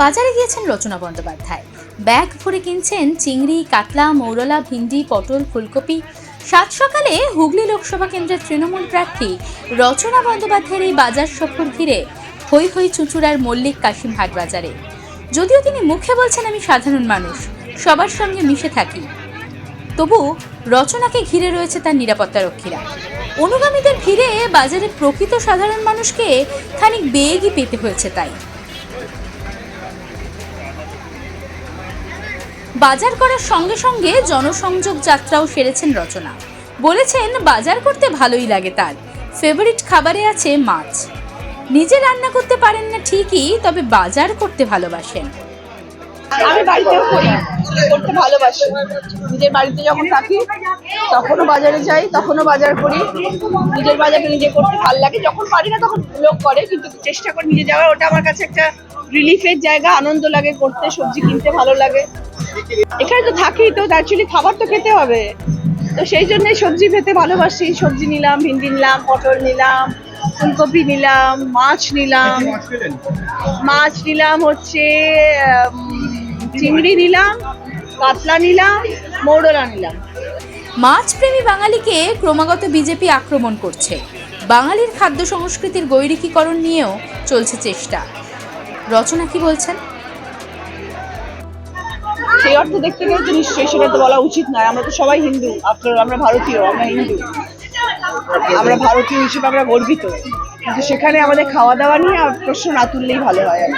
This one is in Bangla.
বাজারে গিয়েছেন রচনা বন্দ্যোপাধ্যায়। ব্যাগ ভরে কিনছেন চিংড়ি, কাতলা, মৌরলা, ভিন্ডি, পটল, ফুলকপি। সাত সকালে হুগলি লোকসভা কেন্দ্রের তৃণমূল প্রার্থী রচনা বন্দ্যোপাধ্যায়ের এই বাজার সফর ঘিরে হই হই চুচুড়ার মল্লিক কাশিম হাট বাজারে যদিও তিনি মুখে বলছেন, আমি সাধারণ মানুষ, সবার সঙ্গে মিশে থাকি। তবু রচনাকে ঘিরে রয়েছে তার নিরাপত্তারক্ষীরা অনুগামীদের ভিড়ে বাজারে প্রকৃত সাধারণ মানুষকে খানিক বেগই পেতে হয়েছে তাই। বাজার করার সঙ্গে সঙ্গে জনসংযোগ যাত্রাও সেরেছেন রচনা। বলেছেন, বাজার করতে ভালোই লাগে তার। ফেভারিট খাবারে আছে মাছ। নিজে রান্না করতে পারেন না ঠিকই, তবে বাজার করতে ভালোবাসেন। আমি বাড়িতেও করি, করতে ভালোবাসি। নিজের বাড়িতে যখন থাকি, তখনও বাজারে যাই, তখনও বাজার করি। নিজের বাজারটা নিজে করতে ভালো লাগে। যখন পারি না তখন লোক করে, কিন্তু চেষ্টা করি নিজে যাওয়ার ওটা আমার কাছে একটা রিলিফের জায়গা, আনন্দ লাগে করতে, সবজি কিনতে ভালো লাগে। এখানে তো থাকি তো অ্যাকচুয়ালি খাবার তো খেতে হবে। তো সেই জন্যই সবজি খেতে ভালোবাসি। সবজি নিলাম, ভিন্ডি নিলাম, পটল নিলাম, ফুলকপি নিলাম, মাছ নিলাম। মাছ নিলাম হচ্ছে চিংড়ি নিলাম, কাতলা নিলাম, মৌরলা নিলাম। মাছ মাছপ্রেমী বাঙালিকে ক্রমাগত বিজেপি আক্রমণ করছে। বাঙালির খাদ্য সংস্কৃতির গৈরিকীকরণ নিয়েও চলছে চেষ্টা। রচনা কি বলছেন? সেই অর্থে দেখতে গেলে তো নিশ্চয়ই সেটা তো বলা উচিত নয়। আমরা তো সবাই হিন্দু। আপনার আমরা ভারতীয়, আমরা হিন্দু। আমরা ভারতীয় হিসেবে আমরা গর্বিত। কিন্তু সেখানে আমাদের খাওয়া দাওয়া নিয়ে প্রশ্ন না তুললেই ভালো হয় আর।